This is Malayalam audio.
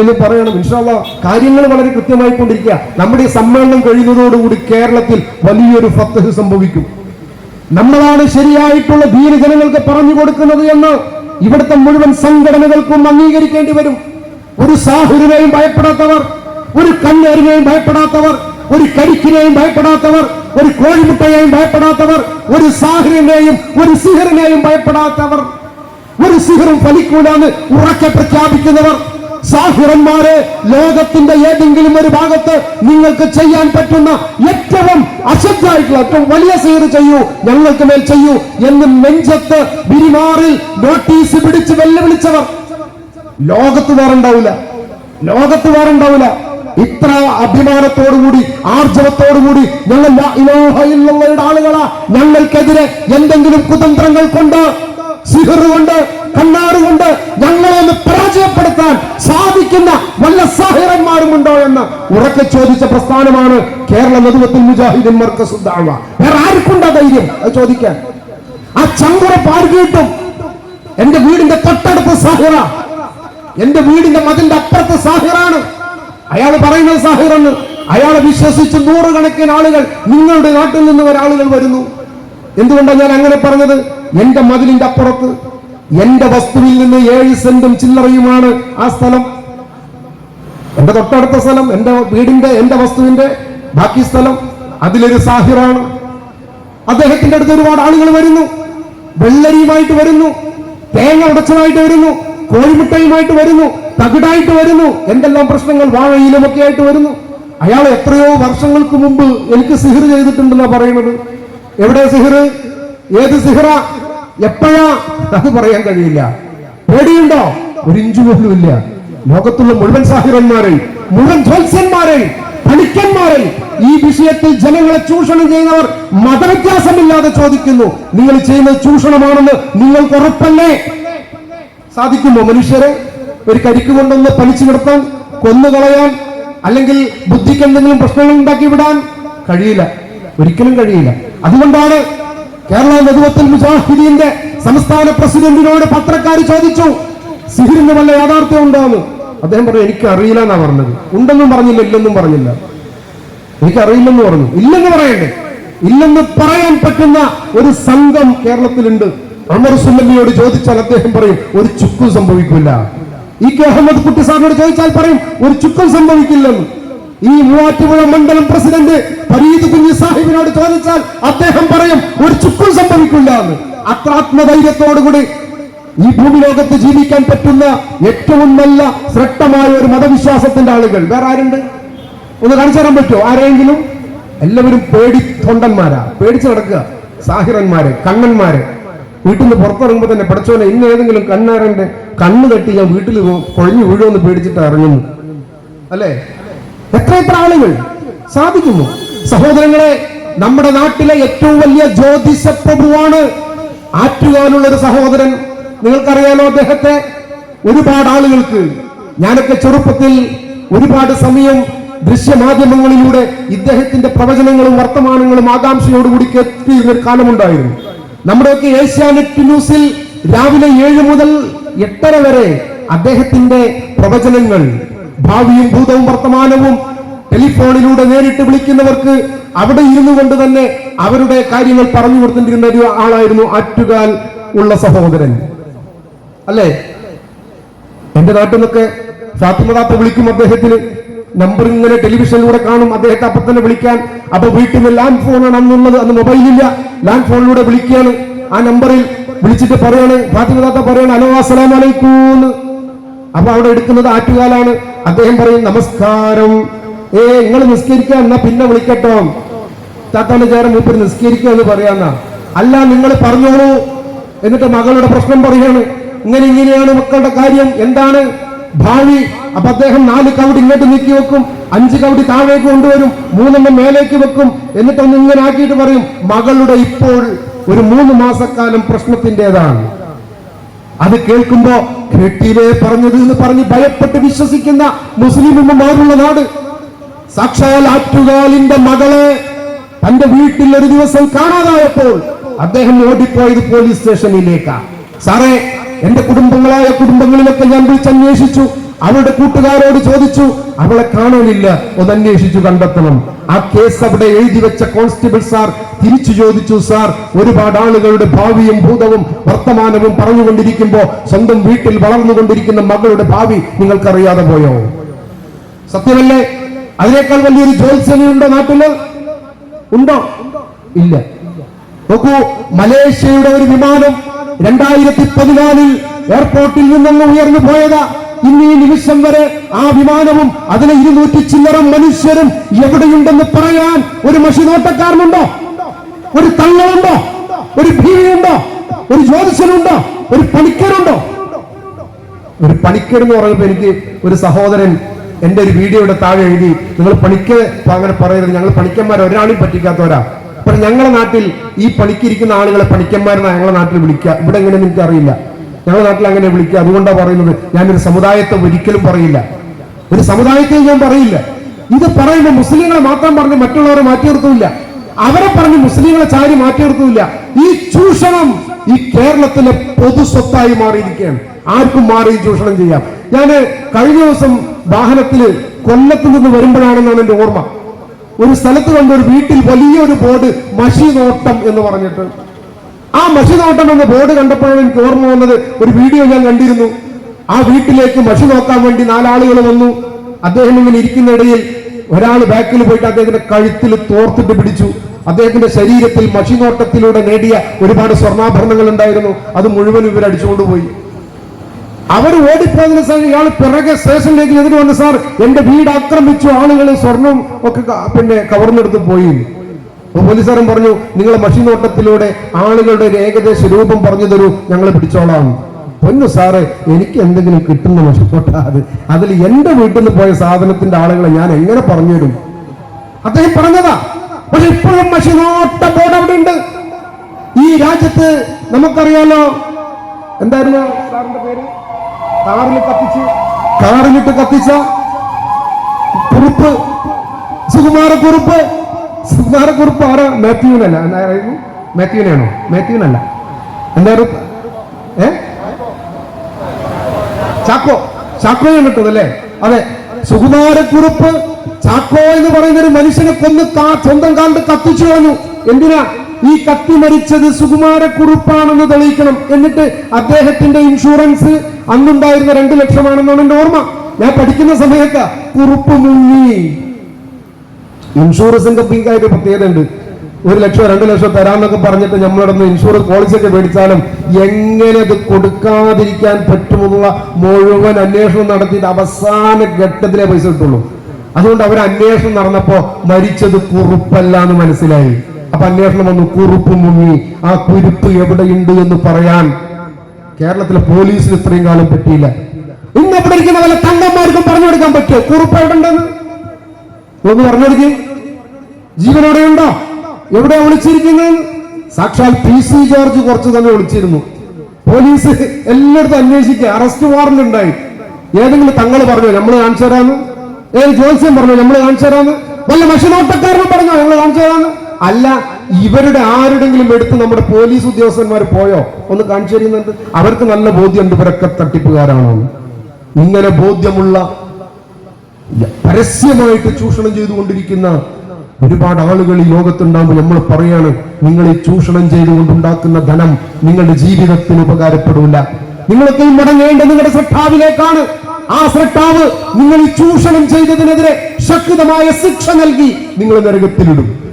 എന്ന് പറയണം ഇൻഷാല്ല കാര്യങ്ങൾ വളരെ കൃത്യമായി കൊണ്ടിരിക്കുക നമ്മുടെ ഈ സമ്മേളനം കഴിയുന്നതോടുകൂടി കേരളത്തിൽ വലിയൊരു ഫത്തഹ് സംഭവിക്കും. നമ്മളാണ് ശരിയായിട്ടുള്ള ദീന ജനങ്ങൾക്ക് പറഞ്ഞു കൊടുക്കുന്നത് എന്ന് ഇവിടുത്തെ മുഴുവൻ സംഘടനകൾക്കും അംഗീകരിക്കേണ്ടി വരും. ഒരു സാഹുരിനെയും ഭയപ്പെടാത്തവർ ഒരു കണ്ണേറിനെയും ഭയപ്പെടാത്തവർ ഒരു കരിക്കിനെയും ഭയപ്പെടാത്തവർ ഒരു കോഴിമുട്ടയെയും ഭയപ്പെടാത്തവർ ഒരു സാഹുരിനെയും ഒരു സിഹറിനെയും ഭയപ്പെടാത്തവർ ഒരു സിഹറും ഫലിക്കൂടാന്ന് ഉറക്കെ പ്രഖ്യാപിക്കുന്നവർ സാഹിറന്മാരെ ലോകത്തിന്റെ ഏതെങ്കിലും ഒരു ഭാഗത്ത് നിങ്ങൾക്ക് ചെയ്യാൻ പറ്റുന്ന ഏറ്റവും അശുദ്ധായിട്ടുള്ള ഏറ്റവും വലിയ സീറ് ചെയ്യൂ ഞങ്ങൾക്ക് മേൽ ചെയ്യൂ എന്ന് നെഞ്ചത്ത് ബിരിമാറിൽ നോട്ടീസ് പിടിച്ച് വെല്ലുവിളിച്ചവർ. ലോകത്ത് വേറുണ്ടാവില്ല ലോകത്ത് വേറുണ്ടാവില്ല ഇത്ര അഭിമാനത്തോടുകൂടി ആർജവത്തോടുകൂടി ഞങ്ങൾ ലാ ഇലാഹ ഇല്ലല്ലാഹയുടെ ആളുകളാ. ഞങ്ങൾക്കെതിരെ എന്തെങ്കിലും കുതന്ത്രങ്ങൾ കൊണ്ട് സിഹർ കൊണ്ട് കണ്ണാറ് കൊണ്ട് ഞങ്ങളെ ഒന്ന് പരാജയപ്പെടുത്താൻ സാധിക്കുന്ന വല്ല സാഹിറന്മാരും ഉണ്ടോ എന്ന് ഉറക്കെ ചോദിച്ച പ്രസ്ഥാനമാണ് കേരള നദുവത്തിൽ മുജാഹിദിൻ മർക്കസ്. വേറെ ആർക്കുണ്ടോ ധൈര്യം? അത് ചോദിക്കാൻ. ആ ചങ്കുറ കിട്ടും. എന്റെ വീടിന്റെ തൊട്ടടുത്ത് സാഹിറ. എന്റെ വീടിന്റെ മതിന്റെ അപ്പുറത്ത് സാഹിറാണ്. അയാൾ പറയുന്നത് സാഹിറെന്ന്. അയാളെ വിശ്വസിച്ച് നൂറുകണക്കിന് ആളുകൾ നിങ്ങളുടെ നാട്ടിൽ നിന്ന് ഒരാളുകൾ വരുന്നു. എന്തുകൊണ്ടാണ് ഞാൻ അങ്ങനെ പറഞ്ഞത്? എന്റെ മതിലിന്റെ അപ്പുറത്ത് എന്റെ വസ്തുവിൽ നിന്ന് ഏഴ് സെന്റും ചില്ലറയുമാണ് ആ സ്ഥലം. എന്റെ തൊട്ടടുത്ത സ്ഥലം എന്റെ വീടിന്റെ എന്റെ വസ്തുവിന്റെ ബാക്കി സ്ഥലം അതിലൊരു സാഹിറാണ്. അദ്ദേഹത്തിന്റെ അടുത്ത് ഒരുപാട് ആളുകൾ വരുന്നു. വെള്ളരിയുമായിട്ട് വരുന്നു. തേങ്ങ ഉടച്ചതായിട്ട് വരുന്നു. കോഴിമുട്ടയുമായിട്ട് വരുന്നു. തകിടായിട്ട് വരുന്നു. എന്തെല്ലാം പ്രശ്നങ്ങൾ വാഴയിലുമൊക്കെ ആയിട്ട് വരുന്നു. അയാൾ എത്രയോ വർഷങ്ങൾക്ക് മുമ്പ് എനിക്ക് സിഹിർ ചെയ്തിട്ടുണ്ടെന്നാ പറയുന്നത്. എവിടെ സിഹിർ? ഏത് സിഹിറ? എപ്പോഴാ? അത് പറയാൻ കഴിയില്ല. പേടിയുണ്ടോ? ഒരു പോലും ഇല്ല. ലോകത്തുള്ള മുഴുവൻ സാഹിറന്മാരെ മുഴുവൻ ജ്യോത്സ്യന്മാരെ പണിക്കന്മാരെ ഈ വിഷയത്തിൽ ജനങ്ങളെ ചൂഷണം ചെയ്യുന്നവർ മതവ്യത്യാസമില്ലാതെ ചോദിക്കുന്നു. നിങ്ങൾ ചെയ്യുന്നത് ചൂഷണമാണെന്ന് നിങ്ങൾക്ക് ഉറപ്പല്ലേ? സാധിക്കുമോ മനുഷ്യരെ? ഒരു കരിക്ക് കൊണ്ടൊന്ന് പലിച്ചു നിർത്താൻ കൊന്നുകളയാൻ അല്ലെങ്കിൽ ബുദ്ധിക്ക് എന്തെങ്കിലും പ്രശ്നങ്ങൾ ഉണ്ടാക്കി വിടാൻ കഴിയില്ല. ഒരിക്കലും കഴിയില്ല. അതുകൊണ്ടാണ് കേരള നെതുവത്തിൽ മുജാഹിദീന്റെ സംസ്ഥാന പ്രസിഡന്റിനോട് പത്രക്കാർ ചോദിച്ചു സിഹിറിന് വല്ല യാഥാർത്ഥ്യം ഉണ്ടാവുന്നു അദ്ദേഹം പറഞ്ഞു എനിക്ക് അറിയില്ല എന്നാ പറഞ്ഞത്. ഉണ്ടെന്നും പറഞ്ഞില്ല ഇല്ലെന്നും പറഞ്ഞില്ല. എനിക്ക് അറിയില്ലെന്ന് പറഞ്ഞു. ഇല്ലെന്ന് പറയണ്ടേ ഇല്ലെന്ന് പറയാൻ പറ്റുന്ന ഒരു സംഘം കേരളത്തിലുണ്ട്. അമർ സുല്ലമിയോട് ചോദിച്ചാൽ അദ്ദേഹം പറയും ഒരു ചുക്കും സംഭവിക്കില്ല. ഇ കെ അഹമ്മദ് കുട്ടി സാറിനോട് ചോദിച്ചാൽ പറയും ഒരു ചുക്കും സംഭവിക്കില്ലെന്ന്. ഈ മൂവാറ്റുപുഴ മണ്ഡലം പ്രസിഡന്റ് ഫരീദ് കുഞ്ഞി സാഹിബിനോട് ചോദിച്ചാൽ അദ്ദേഹം പറയും ഒരു ചുക്കും സംഭവിക്കില്ല എന്ന്. അത്ര ആത്മധൈര്യത്തോടുകൂടി ഈ ഭൂമി ലോകത്ത് ജീവിക്കാൻ പറ്റുന്ന ഏറ്റവും നല്ല ശ്രക്തമായ ഒരു മതവിശ്വാസത്തിന്റെ ആളുകൾ വേറെ ആരുണ്ട്? ഒന്ന് കാണിച്ചു തരാൻ പറ്റുമോ? ആരെങ്കിലും എല്ലാവരും പേടി തൊണ്ടന്മാരാ പേടിച്ച് നടക്കുക. സാഹിറന്മാര് കണ്ണന്മാര്. വീട്ടിൽ നിന്ന് പുറത്തിറങ്ങുമ്പോ തന്നെ പഠിച്ചോനെ ഇന്ന് ഏതെങ്കിലും കണ്ണാരന്റെ കണ്ണ് തട്ടി ഞാൻ വീട്ടിൽ കൊഴഞ്ഞു വീഴുമെന്ന് പേടിച്ചിട്ട് ഇറങ്ങുന്നു. അല്ലേ? എത്ര എത്ര ആളുകൾ? സാധിക്കുന്നു. സഹോദരങ്ങളെ നമ്മുടെ നാട്ടിലെ ഏറ്റവും വലിയ ജ്യോതിഷ പ്രഭുവാണ് ആറ്റുകാനുള്ള ഒരു സഹോദരൻ. നിങ്ങൾക്കറിയാലോ അദ്ദേഹത്തെ ഒരുപാട് ആളുകൾക്ക് ഞാനൊക്കെ ചെറുപ്പത്തിൽ ഒരുപാട് സമയം ദൃശ്യമാധ്യമങ്ങളിലൂടെ ഇദ്ദേഹത്തിന്റെ പ്രവചനങ്ങളും വർത്തമാനങ്ങളും ആകാംക്ഷയോടുകൂടി കേട്ടിരുന്ന ഒരു കാലമുണ്ടായിരുന്നു. നമ്മുടെയൊക്കെ ഏഷ്യാനെറ്റ് ന്യൂസിൽ രാവിലെ ഏഴ് മുതൽ എട്ടര വരെ അദ്ദേഹത്തിന്റെ പ്രവചനങ്ങൾ ഭാവിയും ഭൂതവും വർത്തമാനവും ടെലിഫോണിലൂടെ നേരിട്ട് വിളിക്കുന്നവർക്ക് അവിടെ ഇരുന്നു കൊണ്ട് തന്നെ അവരുടെ കാര്യങ്ങൾ പറഞ്ഞു കൊടുത്തിരുന്ന ഒരു ആളായിരുന്നു ആറ്റുകാൽ ഉള്ള സഹോദരൻ. അല്ലേ? എന്റെ നാട്ടിൽ നിന്നൊക്കെ വിളിക്കും അദ്ദേഹത്തിന്. നമ്പർ ഇങ്ങനെ ടെലിവിഷനിലൂടെ കാണും. അദ്ദേഹത്തെ അപ്പൊ തന്നെ വിളിക്കാൻ. അപ്പൊ വീട്ടിൽ നിന്ന് ലാൻഡ് ഫോണാണ് അന്നുള്ളത്. അന്ന് മൊബൈലില്ല ലാൻഡ് ഫോണിലൂടെ വിളിക്കുകയാണ്. ആ നമ്പറിൽ വിളിച്ചിട്ട് പറയാണ് ഫാത്തിമദാത്ത പറയാണ് ഹലോ അസ്സലാം വലൈക്കൂന്ന് അപ്പൊ അവിടെ എടുക്കുന്നത് ആറ്റുകാലാണ്. അദ്ദേഹം പറയും നമസ്കാരം. ഏ നിങ്ങൾ നിസ്കരിക്കാം എന്നാ പിന്നെ വിളിക്കട്ടോ. താത്താന്റെ ചേരം മൂപ്പർ നിസ്കരിക്കുക എന്ന് പറയാന്നാ. അല്ല നിങ്ങൾ പറഞ്ഞോളൂ. എന്നിട്ട് മകളുടെ പ്രശ്നം പറയാണ്. ഇങ്ങനെ ഇങ്ങനെയാണ് മക്കളുടെ കാര്യം. എന്താണ് ഭാവി? അപ്പൊ അദ്ദേഹം നാല് കവടി ഇങ്ങോട്ട് നീക്കി വെക്കും അഞ്ച് കവടി താഴേക്ക് കൊണ്ടുവരും മൂന്നെണ്ണം മേലേക്ക് വെക്കും. എന്നിട്ടൊന്ന് ഇങ്ങനെ ആക്കിയിട്ട് പറയും മകളുടെ ഇപ്പോൾ ഒരു മൂന്ന് മാസക്കാലം പ്രശ്നത്തിന്റെതാണ്. അത് കേൾക്കുമ്പോ കേട്ടിലേ പറഞ്ഞത് എന്ന് പറഞ്ഞ് ഭയപ്പെട്ട് വിശ്വസിക്കുന്ന മുസ്ലിം ഉമ്മമാരുള്ള നാട്. സാക്ഷാൽ ആറ്റുകാലിന്റെ മകളെ തന്റെ വീട്ടിൽ ഒരു ദിവസം കാണാതായപ്പോൾ അദ്ദേഹം ഓടിപ്പോയത് പോലീസ് സ്റ്റേഷനിലേക്കാ സാറേ എന്റെ കുടുംബങ്ങളായ കുടുംബങ്ങളിലൊക്കെ ഞാൻ വിളിച്ചന്വേഷിച്ചു അവളുടെ കൂട്ടുകാരോട് ചോദിച്ചു അവളെ കാണാനില്ല ഒന്ന് അന്വേഷിച്ചു കണ്ടെത്തണം. ആ കേസ് അവിടെ എഴുതി വെച്ച കോൺസ്റ്റബിൾ സാർ തിരിച്ചു ചോദിച്ചു സാർ ഒരുപാട് ആളുകളുടെ ഭാവിയും ഭൂതവും വർത്തമാനവും പറഞ്ഞുകൊണ്ടിരിക്കുമ്പോ സ്വന്തം വീട്ടിൽ വളർന്നുകൊണ്ടിരിക്കുന്ന മകളുടെ ഭാവി നിങ്ങൾക്കറിയാതെ പോയോ? സത്യമല്ലേ? അതിനേക്കാൾ വലിയൊരു ജോത്സ്യനുണ്ടോ നാട്ടിൽ? ഉണ്ടോ? ഇല്ല. നോക്കൂ മലേഷ്യയുടെ ഒരു വിമാനം രണ്ടായിരത്തി പതിനാലിൽ എയർപോർട്ടിൽ നിന്നും ഉയർന്നു പോയത്. ഇന്ന് ഈ നിമിഷം വരെ ആ വിമാനവും അതിലെ ഇരുന്നൂറ്റി ചില്ലറം മനുഷ്യരും എവിടെയുണ്ടെന്ന് പറയാൻ ഒരു മഷിനോട്ടക്കാരനുണ്ടോ? ഒരു തങ്ങളുണ്ടോ? ഒരു ഭീമിയുണ്ടോ ഒരു ജ്യോതിഷനുണ്ടോ? ഒരു പണിക്കരുണ്ടോ? ഒരു പണിക്കർ എന്ന് പറയുമ്പോൾ എനിക്ക് ഒരു സഹോദരൻ എന്റെ ഒരു വീഡിയോയുടെ താഴെ എഴുതി നിങ്ങൾ പണിക്ക് അങ്ങനെ പറയരുത് ഞങ്ങൾ പണിക്കന്മാരെ ഒരാളും പറ്റിക്കാത്തവരാ. അപ്പൊ ഞങ്ങളുടെ നാട്ടിൽ ഈ പണിക്കിരിക്കുന്ന ആളുകളെ പണിക്കന്മാരെന്നാണ് ഞങ്ങളുടെ നാട്ടിൽ വിളിക്കുക ഇവിടെ എങ്ങനെ എനിക്ക് അറിയില്ല ഞങ്ങളുടെ നാട്ടിൽ അങ്ങനെ വിളിക്കുക അതുകൊണ്ടാണ് പറയുന്നത്. ഞാനൊരു സമുദായത്തെ ഒരിക്കലും പറയില്ല. ഒരു സമുദായത്തെ ഞാൻ പറയില്ല. ഇത് പറയുമ്പോൾ മുസ്ലിങ്ങളെ മാത്രം പറഞ്ഞ് മറ്റുള്ളവരെ മാറ്റി നിർത്തൂല്ല അവരെ പറഞ്ഞ് മുസ്ലിങ്ങളെ ചാരി മാറ്റി നിർത്തൂല്ല ഈ ചൂഷണം ഈ കേരളത്തിലെ പൊതു സ്വത്തായി മാറിയിരിക്കുകയാണ്. ആർക്കും മാറി ചൂഷണം ചെയ്യാം. ഞാൻ കഴിഞ്ഞ ദിവസം വാഹനത്തിൽ കൊല്ലത്തു നിന്ന് വരുമ്പോഴാണെന്നാണ് എന്റെ ഓർമ്മ. ഒരു സ്ഥലത്ത് കണ്ട ഒരു വീട്ടിൽ വലിയൊരു ബോർഡ് മഷി നോട്ടം എന്ന് പറഞ്ഞിട്ട്. ആ മഷി നോട്ടം എന്ന ബോർഡ് കണ്ടപ്പോഴാണ് എനിക്ക് ഓർമ്മ വന്നത്. ഒരു വീഡിയോ ഞാൻ കണ്ടിരുന്നു. ആ വീട്ടിലേക്ക് മഷി നോക്കാൻ വേണ്ടി നാലാളുകൾ വന്നു. അദ്ദേഹം ഇങ്ങനെ ഇരിക്കുന്ന ഇടയിൽ ഒരാൾ ബാക്കിൽ പോയിട്ട് അദ്ദേഹത്തിന്റെ കഴുത്തിൽ തോർത്തിട്ട് പിടിച്ചു. അദ്ദേഹത്തിന്റെ ശരീരത്തിൽ മഷിനോട്ടത്തിലൂടെ നേടിയ ഒരുപാട് സ്വർണാഭരണങ്ങൾ ഉണ്ടായിരുന്നു. അത് മുഴുവൻ ഇവർ അടിച്ചുകൊണ്ടുപോയി അവർ ഓടിപ്പോയതിന് ശേഷം ഇയാൾ പിറകെ സ്റ്റേഷനിലേക്ക് എതിര് വന്ന് സാർ എന്റെ വീട് ആക്രമിച്ചു ആളുകൾ സ്വർണം ഒക്കെ പിന്നെ കവർന്നെടുത്ത് പോയി. പോലീസുകാരൻ പറഞ്ഞു നിങ്ങളെ മഷിനോട്ടത്തിലൂടെ ആളുകളുടെ ഒരു ഏകദേശ രൂപം പറഞ്ഞു തരൂ ഞങ്ങൾ പിടിച്ചോളാം. പൊന്നു സാറ് എനിക്ക് എന്തെങ്കിലും കിട്ടുന്ന അത്. അതിൽ എന്റെ വീട്ടിൽ നിന്ന് പോയ സാധനത്തിന്റെ ആളുകളെ ഞാൻ എങ്ങനെ പറഞ്ഞു തരും അദ്ദേഹം പറഞ്ഞതാ പക്ഷെ ഇപ്പോഴും മഷിനോട്ട ബോർഡ് അവിടെ ഉണ്ട്. ഈ രാജ്യത്ത് നമുക്കറിയാലോ എന്തായിരുന്നു സാറിന്റെ പേര്? കാറിൽ കത്തിച്ച് കാറിലിട്ട് കത്തിച്ച കുറിപ്പ് സുകുമാരക്കുറിപ്പ് സുകുമാരക്കുറിപ്പ് ആരാ? മാത്യുവിനല്ല. എന്തായിരുന്നു മാത്യുവിനാണോ മാത്യുവിനല്ല. എന്തായിരുന്നു ഏ? ചാക്കോ. ചാക്കോ കിട്ടതല്ലേ അതെ. സുകുമാരക്കുറിപ്പ് ചാക്കോ എന്ന് പറയുന്ന ഒരു മനുഷ്യനെ കൊന്ന് സ്വന്തം കാണ്ട് കത്തിച്ചു കളഞ്ഞു. എന്തിനാ? ഈ കത്തി മരിച്ചത് സുകുമാരക്കുറുപ്പാണെന്ന് തെളിയിക്കണം. എന്നിട്ട് അദ്ദേഹത്തിന്റെ ഇൻഷുറൻസ് അന്നുണ്ടായിരുന്ന രണ്ട് ലക്ഷമാണെന്നാണ് എന്റെ ഓർമ്മ. ഞാൻ പഠിക്കുന്ന സമയത്ത് കുറുപ്പ് മുങ്ങി. ഇൻഷുറൻസിന്റെ പിങ്കായിട്ട് പ്രത്യേകത ഉണ്ട്. ഒരു ലക്ഷം രണ്ട് ലക്ഷം തരാമെന്നൊക്കെ പറഞ്ഞിട്ട് നമ്മളിടന്ന് ഇൻഷുറൻസ് പോളിസി ഒക്കെ മേടിച്ചാലും എങ്ങനെ അത് കൊടുക്കാതിരിക്കാൻ പറ്റുമെന്നുള്ള മുഴുവൻ അന്വേഷണം നടത്തിയിട്ട് അവസാന ഘട്ടത്തിലെ പൈസ കിട്ടുള്ളൂ. അതുകൊണ്ട് അവർ അന്വേഷണം നടന്നപ്പോ മരിച്ചത് കുറുപ്പല്ല എന്ന് മനസ്സിലായി. അപ്പൊ അന്വേഷണം വന്നു കുറുപ്പ് മുങ്ങി. ആ കുരുപ്പ് എവിടെയുണ്ട് എന്ന് പറയാൻ കേരളത്തിലെ പോലീസിന് ഇത്രയും കാലം പറ്റിയില്ല. ഇന്ന് ഇവിടെ ഇരിക്കുന്ന വല്ല തങ്കന്മാർക്കും പറഞ്ഞു കൊടുക്കാൻ പറ്റുമോ? കുറുപ്പ് എവിടെ ഉണ്ടെന്ന് ഒന്ന് പറഞ്ഞു കൊടുക്കും ജീവനോടെ ഉണ്ടോ എവിടെ വിളിച്ചിരിക്കുന്നത് സാക്ഷാൽ പി സി ജോർജ് കുറച്ച് തന്നെ വിളിച്ചിരുന്നു പോലീസ് എല്ലായിടത്തും അന്വേഷിക്കുക. അറസ്റ്റ് വാറന്റ് ഉണ്ടായി. ഏതെങ്കിലും തങ്ങൾ പറഞ്ഞു നമ്മൾ കാണിച്ചു തരാന്ന്? ഏത് ജോത്സ്യം പറഞ്ഞു നമ്മൾ കാണിച്ചു തരാന്ന്? വല്ല മഷിനോട്ടക്കാരനും പറഞ്ഞോ ഞങ്ങൾ കാണിച്ചു തരാന്ന്? അല്ല ഇവരുടെ ആരുടെങ്കിലും എടുത്ത് നമ്മുടെ പോലീസ് ഉദ്യോഗസ്ഥന്മാർ പോയോ? ഒന്ന് കാണിച്ചു തരുന്നുണ്ട്. അവർക്ക് നല്ല ബോധ്യമുണ്ട് ഇവരൊക്കെ തട്ടിപ്പുകാരാണോ ഇങ്ങനെ ബോധ്യമുള്ള പരസ്യമായിട്ട് ചൂഷണം ചെയ്തുകൊണ്ടിരിക്കുന്ന ഒരുപാട് ആളുകൾ ഈ ലോകത്തുണ്ടാകുമ്പോൾ നമ്മൾ പറയാണ് നിങ്ങൾ ഈ ചൂഷണം ചെയ്തുകൊണ്ടുണ്ടാക്കുന്ന ധനം നിങ്ങളുടെ ജീവിതത്തിന് ഉപകാരപ്പെടില്ല നിങ്ങളൊക്കെ ഈ മടങ്ങേണ്ട നിങ്ങളുടെ ശ്രദ്ധാവിലേക്കാണ്. ആ ശ്രദ്ധാവ് നിങ്ങൾ ഈ ചൂഷണം ചെയ്തതിനെതിരെ ശക്തമായ ശിക്ഷ നൽകി നിങ്ങൾ നരകത്തിലിടും.